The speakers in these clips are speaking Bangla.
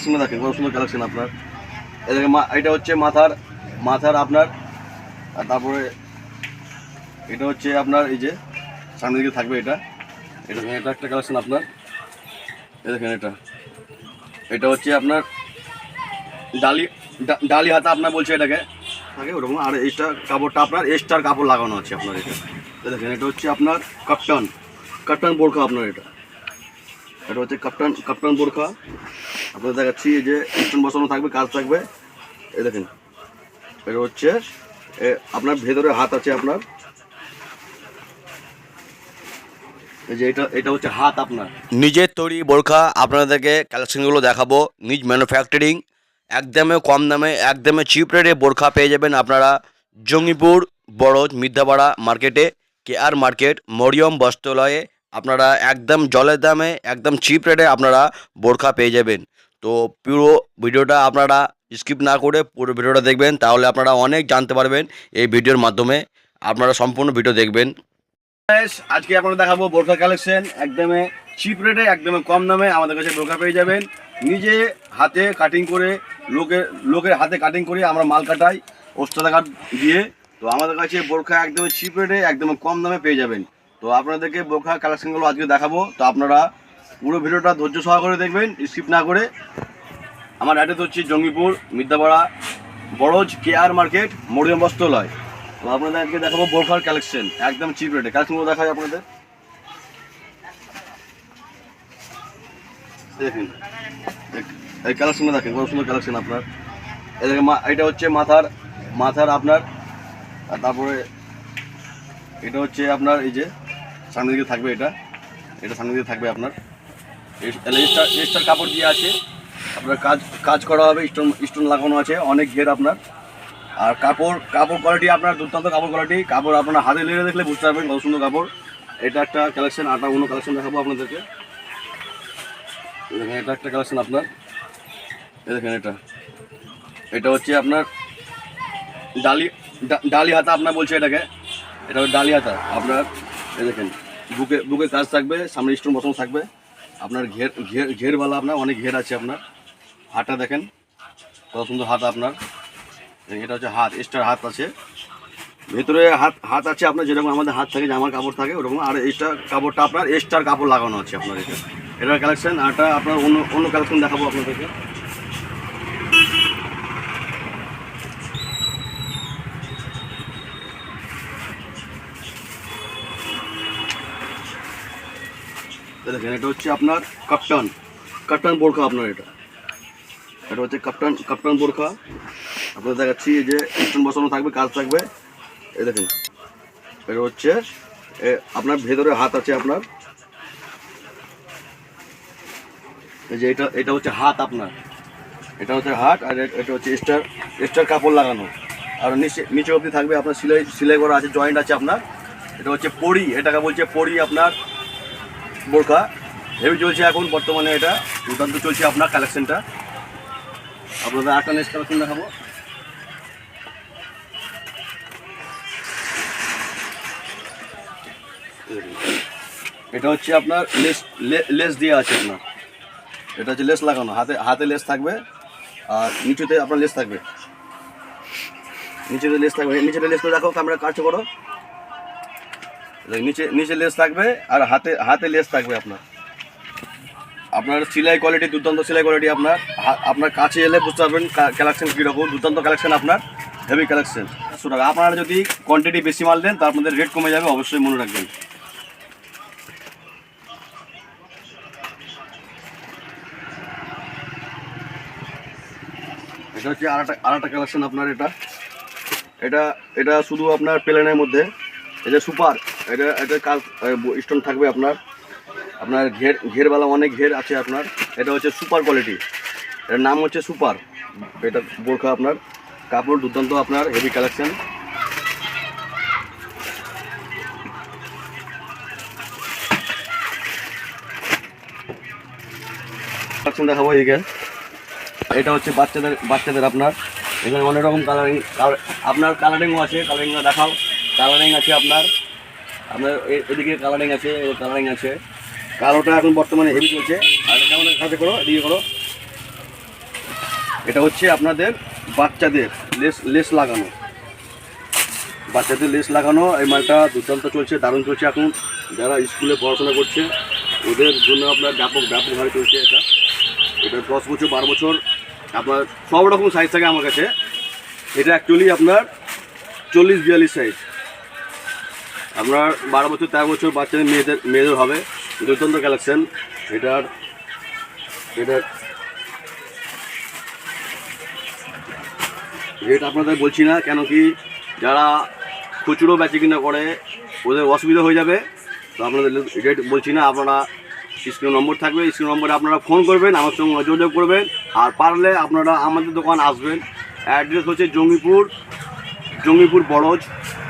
কালেকশন দেখেন, কত সুন্দর কালেকশন আপনার। এদিকে এটা হচ্ছে মাথার মাথার আপনার, আর তারপরে এটা হচ্ছে আপনার এই যে সামনের দিকে থাকবে এটা। এটা এটা একটা কালেকশন আপনার। এই দেখেন এটা। এটা হচ্ছে আপনার ডালি ডালি হাতা আপনার বলছে এটাকে। থাকে ওরকম, আর এইটা কাপড়টা আপনার এক্সট্রার কাপড় লাগানো আছে আপনার এটা। দেখেন, এটা হচ্ছে আপনার কাপ্টান কাপ্টান বোরখা আপনার এটা। এটা হচ্ছে কাপ্টান কাপ্টান বোরখা। আপনাদের দেখাচ্ছি যে স্টোন বসানো থাকবে, কাজ থাকবে। এই দেখেন, এটা হচ্ছে আপনার ভেতরে হাত আছে আপনার। যে এটা এটা হচ্ছে হাত আপনার। নিজের তৈরি বোরখা, আপনাদেরকে কালেকশনগুলো দেখাবো, নিজ ম্যানুফ্যাকচারিং একদমে কম দামে, একদমে চিপ রেটে বোরখা পেয়ে যাবেন আপনারা জঙ্গিপুর, বড়জ মিদ্যাপাড়া মার্কেটে, কে আর মার্কেট, মরিয়ম বস্ত্রালয়ে আপনারা একদম জলের দামে, একদম চিপ রেটে আপনারা বোরখা পেয়ে যাবেন। তো পুরো ভিডিওটা আপনারা স্কিপ না করে পুরো ভিডিওটা দেখবেন, তাহলে আপনারা অনেক জানতে পারবেন এই ভিডিওর মাধ্যমে। আপনারা সম্পূর্ণ ভিডিও দেখবেন। আজকে আপনারা দেখাবো বোরখা কালেকশন। একদমে চিপ রেটে একদমে কম দামে আমাদের কাছে বোরখা পেয়ে যাবেন। নিজে হাতে কাটিং করে লোকের লোকের হাতে কাটিং করে আমরা মাল কাটাই, ওস্তাদা কাট দিয়ে। তো আমাদের কাছে বোরখা একদমই চিপ রেটে একদম কম দামে পেয়ে যাবেন। তো আপনাদেরকে বোরখা কালেকশনগুলো আজকে দেখাবো। তো আপনারা পুরো ভিডিওটা ধৈর্য সহকারে দেখবেন স্কিপ না করে। আমার অ্যাড্রেস হচ্ছে জঙ্গিপুর মিদ্যাপাড়া বড়জ কে আর মার্কেট, মরিয়ম বস্ত্রালয়। তো আপনাদের আজকে দেখাবো বোরখার কালেকশন একদম চিপ রেটে কালেকশনগুলো দেখা যায় আপনাদের। দেখুন এই- কালেকশনটা দেখেন, কত সুন্দর কালেকশন আপনার। এই দেখেন এটা হচ্ছে মাথার মাথার আপনার তারপরে এটা হচ্ছে আপনার এই যে সামনের দিকে থাকবে এটা। এটা সামনের দিকে থাকবে আপনার। এক্সট্রা কাপড় দিয়ে আছে। আপনার কাজ কাজ করা হবে, স্টোন স্টোন লাগানো আছে, অনেক ঘের আপনার। আর কাপড় কাপড় কোয়ালিটি আপনার দুর্দান্ত কাপড় কোয়ালিটি কাপড় আপনার হাতে লেগে দেখলে বুঝতে পারবেন কত সুন্দর কাপড়। এটা একটা কালেকশন আটা অন্য কালেকশন দেখাবো আপনাদেরকে। দেখেন, এটা একটা কালেকশন আপনার। এই দেখেন এটা। এটা হচ্ছে আপনার ডালি ডালি হাতা আপনার বলছে এটাকে। এটা ডালি হাতা আপনার দেখেন, বুকে বুকে কাজ থাকবে, সামনে স্টোন বসানো থাকবে। আপনার ঘের ঘের ঘেরওয়ালা আপনার, অনেক ঘের আছে আপনার। হাতটা দেখেন, কত সুন্দর হাত আপনার। এটা হচ্ছে হাত এক্সট্রা হাত আছে। ভেতরে হাত হাত আছে আপনার, যেরকম আমাদের হাত থাকে, জামার কাপড় থাকে, ওরকম। আর এইটা কাপড়টা আপনার এক্সট্রা কাপড় লাগানো আছে আপনার এটা এটার কালেকশন আরটা আপনার অন্য অন্য কালেকশন দেখাবো আপনাদেরকে। দেখেন, এটা হচ্ছে আপনার কাপ্টান কাপ্টান বোরখা আপনার এটা। এটা হচ্ছে কাপ্টান কাপ্টান বোরখা। আপনাদের দেখাচ্ছি যে স্টোন বসানো থাকবে, কাজ থাকবে। এই দেখেন, এটা হচ্ছে আপনার ভেতরে হাত আছে আপনার। এই যে এটা এটা হচ্ছে হাত আপনার। এটা হচ্ছে হাত, আর এটা হচ্ছে স্টার স্টার কাপড় লাগানো। আর নিচে নিচে অবধি থাকবে আপনার, সিলাই সিলাই করা আছে, জয়েন্ট আছে আপনার। এটা হচ্ছে পরি, এটাকে বলছে পরি আপনার বোরখা। হেভি চলছে এখন, বর্তমানে এটা। দুর্দান্ত চলছে আপনার কালেকশনটা আপনাদের আটটা নেক্সট কালেকশন দেখাবো। এটা হচ্ছে আপনার লেস লেস দিয়ে আছে আপনার। এটা হচ্ছে লেস লাগানো। হাতে হাতে লেস থাকবে, আর নিচুতে আপনার লেস থাকবে। নিচেতে লেস থাকবে। নিচেতে লেস করে দেখো ক্যামেরা কাজ করো। নিচে নিচে লেস থাকবে আর হাতে হাতে লেস থাকবে আপনার। আপনার সিলাই কোয়ালিটি দুর্দান্ত সিলাই কোয়ালিটি আপনার। আপনার কাছে এলে বুঝতে পারবেন কালেকশন কীরকম, দুর্দান্ত কালেকশন আপনার হেভি কালেকশন সুতরাং আপনারা যদি কোয়ান্টিটি বেশি মাল দেন, তা আপনাদের রেট কমে যাবে, অবশ্যই মনে রাখবেন। এটা হচ্ছে আর একটা কালেকশন আপনার এটা। এটা এটা শুধু আপনার প্লেনের মধ্যে। এটা সুপার, এটা এটা কাজ স্টোন থাকবে আপনার আপনার ঘের ঘেরওয়ালা অনেক ঘের আছে আপনার, এটা হচ্ছে সুপার কোয়ালিটি এটার নাম হচ্ছে সুপার, এটা বোরখা আপনার, কাপড় দুর্দান্ত আপনার, হেভি কালেকশন। দেখাবো এদিকে এটা হচ্ছে বাচ্চাদের বাচ্চাদের আপনার, এখানে অনেক রকম কালারিং আপনার কালারিংও আছে কালারিংও দেখাও। কালারিং আছে আপনার আপনার এদিকে কালারিং আছে কালারিং আছে। কালোটা এখন বর্তমানে হেভি চলছে। আর কেমন কাজে করো, এদিকে করো। এটা হচ্ছে আপনাদের বাচ্চাদের লেস লেস লাগানো। বাচ্চাদের লেস লাগানো, এই মালটা দুর্দান্ত চলছে, দারুণ চলছে এখন। যারা স্কুলে পড়াশোনা করছে, ওদের জন্য আপনার ব্যাপক ব্যাপকভাবে চলছে এটা। এটা দশ বছর, বারো বছর, আপনার সব রকম সাইজ থাকে আমার কাছে। এটা অ্যাকচুয়ালি আপনার চল্লিশ, বিয়াল্লিশ সাইজ আপনার বারো বছর, তেরো বছর বাচ্চাদের মেয়েদের মেয়েদের হবে। দুর্দান্ত কালেকশন এটার এটার রেট আপনাদের বলছি না, কেন কি যারা খুচরো বেচে কিনা করে, ওদের অসুবিধা হয়ে যাবে। তো আপনাদের রেট বলছি না, আপনারা স্ক্রিন নম্বর থাকবে স্ক্রিন নম্বরে আপনারা ফোন করবেন, আমার সঙ্গে যোগাযোগ করবেন। আর পারলে আপনারা আমাদের দোকান আসবেন। অ্যাড্রেস হচ্ছে জঙ্গিপুর জঙ্গিপুর বড়জ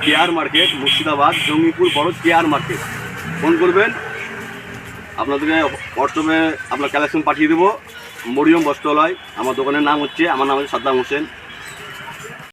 কেয়ার মার্কেট, মুর্শিদাবাদ, জঙ্গিপুর, বড় কেয়ার মার্কেট। ফোন করবেন, আপনাদেরকে হোয়াটসঅ্যাপে আপনার কালেকশন পাঠিয়ে দেবো। মরিয়ম বস্ত্রালয়, আমার দোকানের নাম হচ্ছে, আমার নাম হচ্ছে সাদ্দাম হোসেন।